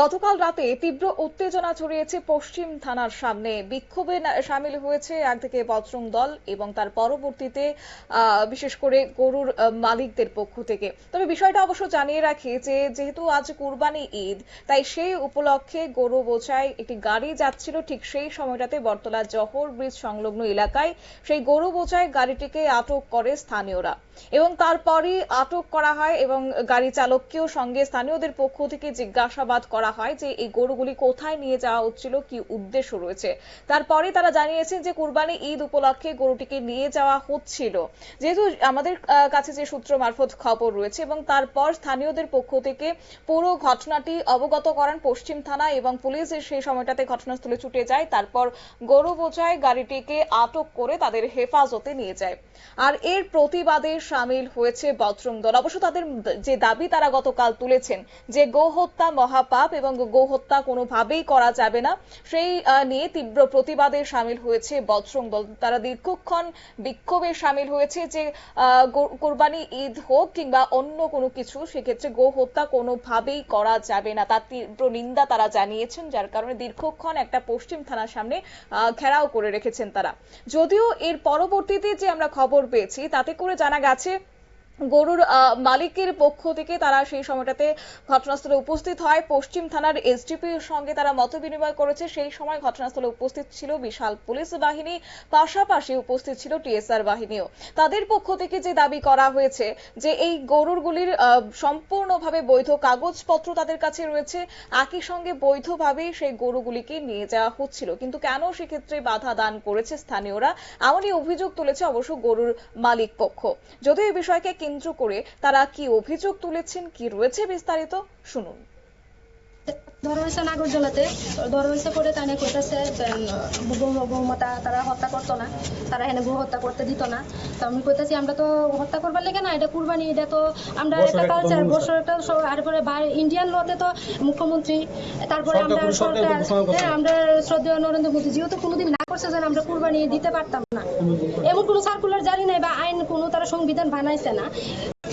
গতকাল রাতে তীব্র উত্তেজনা ছড়িয়েছে পশ্চিম থানার সামনে। বিক্ষোভে সামিল হয়েছে একদিকে বজরং দল এবং তার পরবর্তীতে বিশেষ করে গরুর মালিকদের পক্ষ থেকে। তবে বিষয়টা অবশ্য জানিয়ে রাখি যে, যেহেতু আজ কুরবানি ঈদ, তাই সেই উপলক্ষে গরু বোঝায় একটি গাড়ি যাচ্ছিল ঠিক সেই সময়টাতে বটতলা জহর ব্রিজ সংলগ্ন এলাকায়। সেই গরু বোঝায় গাড়িটিকে আটক করে স্থানীয়রা এবং তারপরই আটক করা হয় এবং গাড়ি চালককেও সঙ্গে স্থানীয়দের পক্ষ থেকে জিজ্ঞাসাবাদ করা হয় যে এই গরুগুলি কোথায় নিয়ে যাওয়া হচ্ছিল, কি উদ্দেশ্য রয়েছে। তারপরে তারা জানিয়েছেন যে কুরবানি ঈদ উপলক্ষে গরুটিকে নিয়ে যাওয়া হচ্ছিল। যেহেতু আমাদের কাছে যে সূত্র মারফত খবর রয়েছে এবং তারপর স্থানীয়দের পক্ষ থেকে পুরো ঘটনাটি অবগত করান পশ্চিম থানা এবং পুলিশ সেই সময়টাতে ঘটনাস্থলে ছুটে যায়, তারপর গরু বোঝায় গাড়িটিকে আটক করে তাদের হেফাজতে নিয়ে যায়। আর এর প্রতিবাদে সামিল হয়েছে বজরং দল। অবশ্য তাদের যে দাবি তারা গতকাল তুলেছেন যে গো হত্যা মহাপাপ এবং গো হত্যা কোনোভাবেই করা যাবে না। সেই নিয়ে তীব্র প্রতিবাদে সামিল হয়েছে বজরং দল। তারা দীর্ঘক্ষণ বিক্ষোভে সামিল হয়েছে যে কোরবানি ঈদ হোক কিংবা অন্য কোনো কিছু, সেক্ষেত্রে গো হত্যা কোনোভাবেই করা যাবে না। তার তীব্র নিন্দা তারা জানিয়েছেন, যার কারণে দীর্ঘক্ষণ একটা পশ্চিম থানার সামনে ঘেরাও করে রেখেছেন তারা। যদিও এর পরবর্তীতে যে আমরা খবর পেয়েছি, তাতে করে জানা গেছে গরুর মালিকের পক্ষ থেকে তারা সেই সময়টাতে ঘটনাস্থলে উপস্থিত হয়। পশ্চিম থানার এসডিপির সঙ্গে তারা মত বিনিময় করেছে। সেই সময় ঘটনাস্থলে উপস্থিত ছিল বিশাল পুলিশ বাহিনী, পাশাপাশি উপস্থিত ছিল টিএসআর বাহিনীও। তাদের পক্ষ থেকে যে দাবি করা হয়েছে যে এই গরুরগুলির সম্পূর্ণভাবে বৈধ কাগজপত্র তাদের কাছে রয়েছে, একই সঙ্গে বৈধভাবেই সেই গরুগুলিকে নিয়ে যাওয়া হচ্ছিল। কিন্তু কেন সেক্ষেত্রে বাধা দান করেছে স্থানীয়রা? এমনই অভিযোগ তুলেছে অবশ্য গরুর মালিক পক্ষ। যদিও এই বিষয়কে কেন্দ্র করে তারা কি অভিযোগ তুলেছেন কি রয়েছে বিস্তারিত? শুনুন। ধরা হয়েছে নাগরজোলাতে। ধরা হয়েছে করে তাই না কইতাছে বৌমাতা তারা হত্যা করতো না। তারা এখানে গো হত্যা করতে দিত না। তো আমি কইতাছি আমরা তো হত্যা করবার লেগে না এটা কুরবানি এটা তো আমরা একটা কালচার বছর একটা তারপরে ইন্ডিয়ান লতে তো মুখ্যমন্ত্রী তারপরে আমরা সরকার হ্যাঁ আমরা শ্রদ্ধেয় নরেন্দ্র মোদী যেহেতু কোনোদিন না করছে যেন আমরা কোরবানি দিতে পারতাম না। এমন কোনো সার্কুলার জানি নাই বা আইন কোনো তারা সংবিধান বানাইছে না।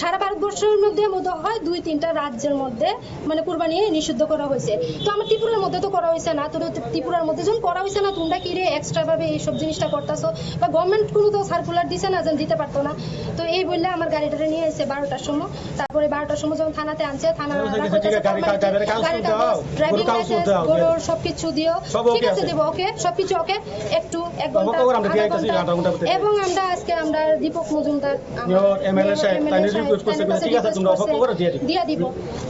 সারা ভারতবর্ষের মধ্যে মতো হয় দুই তিনটা রাজ্যের মধ্যে মানে কুরবানি নিষিদ্ধ করা হয়েছে। তো আমার ত্রিপুরার মধ্যে তো করা হয়েছে না তো ত্রিপুরার মধ্যে যখন করা হয়েছে না তোমরা কি রে এক্সট্রা ভাবে এইসব জিনিসটা করতেছো? বা গভর্নমেন্ট কোনো তো সার্কুলার দিছে না যেন দিতে পারতো না। তো এই বললে আমার গাড়িটা নিয়ে এসে বারোটার সময় তারপরে বারোটার সময় যখন থানাতে আনছে থানা ড্রাইভিং লাইসেন্স গরুর সবকিছু দিও। ঠিক আছে। দেবো ওকে? সবকিছু ওকে? একটু এক ঘণ্টা। এবং আমরা আজকে আমরা দীপক মজুমদার সাহেব, ঠিক আছে, তোমরা অপেক্ষা করো, দিয়ে দিবো। দিয়ে দিব।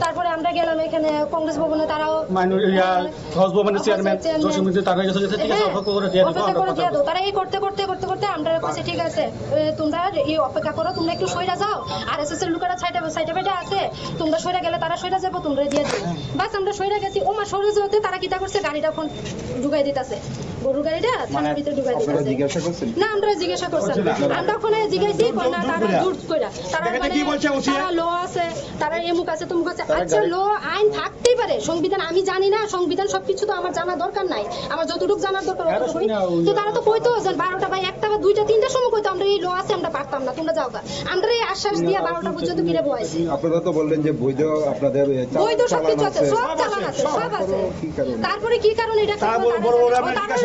তারপরে আমরা গেলাম এখানে কংগ্রেস ভবনে তারাও মাইনর ভবনের চেয়ারম্যান চেয়ারম্যান। জসিম মিত্র তারা গেছে গেছে, ঠিক আছে হ্যাঁ, অপেক্ষা করে দিয়ে দিব অপেক্ষা আমরা করে কথা দিয়ে দাও। তারা এই করতে করতে করতে করতে আমরা কাছে ঠিক আছে তোমরা এই অপেক্ষা করো তোমরা একটু সইরা যাও। আর এস এস এর লোকেরা সাইডে সাইডে বাইডে আছে তোমরা সইরা গেলে তারা সইরা যাব তোমরা দিয়ে দিও। বাস আমরা সইরা গেছি ও মা সরে যেতে তারা কিটা করছে গাড়িটা এখন ঢুকাই দিতেছে। গরুর গাড়িটা থানার ভিতরে ঢুকাই দিতেছে। না আমরা জিজ্ঞাসা করছি আমরা ওখানে জিজ্ঞাসি না তারা জোর কইরা। তারা মানে কি বলছে ওসি? তারা লো আছে তারা এমুক আছে তুমুক আছে। আচ্ছা লো আইন থাকতেই পারে। সংবিধান আমি জানি না সংবিধান সবকিছু তো আমার জানা দরকার নাই। আমার যতটুকু জানার দরকার তো তারা তো কইতো যে বারোটা বা একটা বা দুইটা তিনটার সময় কইতো আমরা এই লো আছে আমরা পারতাম না তোমরা যাও আমরা এই আশ্বাস দিয়ে বারোটা পর্যন্ত কিনে বয়াইছি। আপনারা তো বললেন যে বৈধ আপনাদের বৈধ সবকিছু আছে আছে। সব চালান আছে সব আছে। তারপরে কি কারণে এটা তারপরে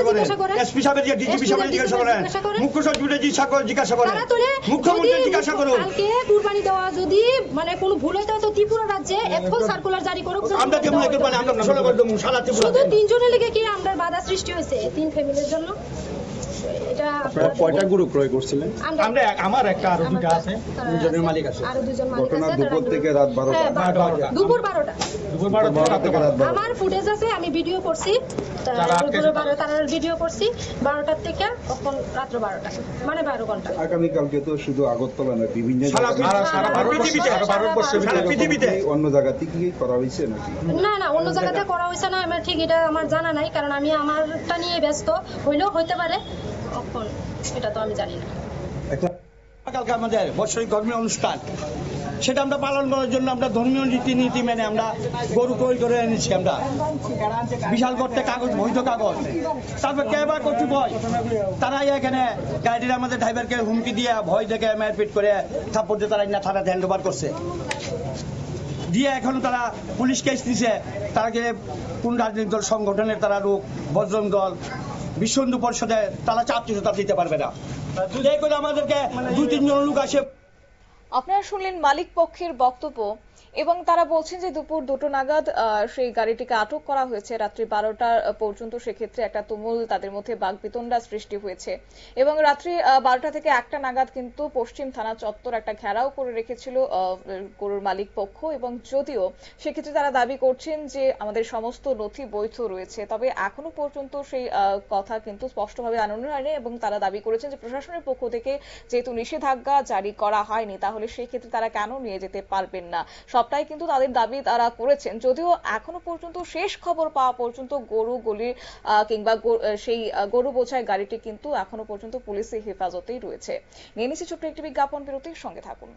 করেন এসপি সাহেবের ডিজিপি সাহেবের জিজ্ঞাসা করেন। মুখ্য সচিবের জিজ্ঞাসা করেন। তারা তোলে মুখ্যমন্ত্রী জিজ্ঞাসা করুন। কালকে কুরবানি দেওয়া যদি মানে কোনো ভুল হইতো তো ত্রিপুরা রাজ্যে এখন সার্কুলার জারি করুক আমরা যেমন দেওয়া একে আমরা ঘোষণা করে দেবো সারা ত্রিপুরা শুধু তিনজনের লিগে কি আমরা বাধা সৃষ্টি হয়েছে? তিন ফ্যামিলির জন্য? এটা আপনারা কয়টা গরু ক্রয় করছিলেন? আমরা আমার একটা আরও দুটা আছে। দুজনের মালিক আছে। আরও দুজন মালিক ঘটনা দুপুর থেকে রাত বারোটা। হ্যাঁ, বারোটা। বারোটা। দুপুর বারোটা। দুপুর বারোটা থেকে রাত থেকে রাত বারোটা। আমার ফুটেজ আছে আমি ভিডিও করছি। তা তারা আটকে দুপুরে বারো তারার ভিডিও করছি। বারোটার থেকে তখন রাত্র বারোটা মানে বারো ঘণ্টা। আগামীকালকে তো শুধু আগরতলা নয় বিভিন্ন সারা সারা সারা সারা পৃথিবীতে। সারা ভারতবর্ষে সারা ভারতবর্ষে। পৃথিবীতে। অন্য জায়গাতে কি করা হয়েছে নাকি? না না অন্য জায়গাতে করা হয়েছে না আমার ঠিক এটা আমার জানা নাই কারণ আমি আমারটা নিয়ে ব্যস্ত। হইলেও হইতে পারে। কখন? তো আমি জানি না। আমাদের ধর্মীয় অনুষ্ঠান। সেটা আমরা পালন করার জন্য আমরা ধর্মীয় রীতিনীতি মেনে আমরা গরু ক্রয় করে এনেছি আমরা। বিশাল কাগজ, বৈধ কাগজ। তারপর তারাই এখানে গাড়ির আমাদের ড্রাইভারকে হুমকি দিয়ে ভয় দেখে মারপিট করে থাপ্পড় দিয়ে তারা না থানাতে হ্যান্ড ওভার করছে। দিয়ে এখন তারা পুলিশ কেস দিছে। তারাকে কোন রাজনৈতিক দল, সংগঠনের তারা লোক বজরং দল বিশ্ব হিন্দু পরিষদে তারা চাপ তারা দিতে পারবে না। করে আমাদেরকে দু তিনজন লোক আসে। আপনারা শুনলেন মালিক পক্ষের বক্তব্য। এবং তারা বলছেন যে দুপুর দুটো নাগাদ সেই গাড়িটিকে আটক করা হয়েছে। রাত্রি বারোটা পর্যন্ত সেক্ষেত্রে একটা তুমুল তাদের মধ্যে বাগবিতণ্ডা সৃষ্টি হয়েছে। এবং রাত্রি বারোটা থেকে একটা নাগাদ কিন্তু পশ্চিম থানা চত্বর একটা ঘেরাও করে রেখেছিল গরুর মালিক পক্ষ। এবং যদিও সেক্ষেত্রে তারা দাবি করছেন যে আমাদের সমস্ত নথি বৈধ রয়েছে। তবে এখনও পর্যন্ত সেই কথা কিন্তু স্পষ্টভাবে জানানো হয়নি এবং তারা দাবি করেছেন যে প্রশাসনের পক্ষ থেকে যেহেতু নিষেধাজ্ঞা জারি করা হয়নি, তাহলে সেই ক্ষেত্রে তারা কেন নিয়ে যেতে পারবেন না? সবটাই কিন্তু তাদের দাবি তারা করেছেন। যদিও এখনও পর্যন্ত শেষ খবর পাওয়া পর্যন্ত গরু গলির কিংবা সেই গরু বোঝাই গাড়িটি কিন্তু এখনও পর্যন্ত পুলিশের হেফাজতেই রয়েছে। নিয়ে নিচ্ছি ছোট্ট একটি বিজ্ঞাপন বিরতির সঙ্গে থাকুন।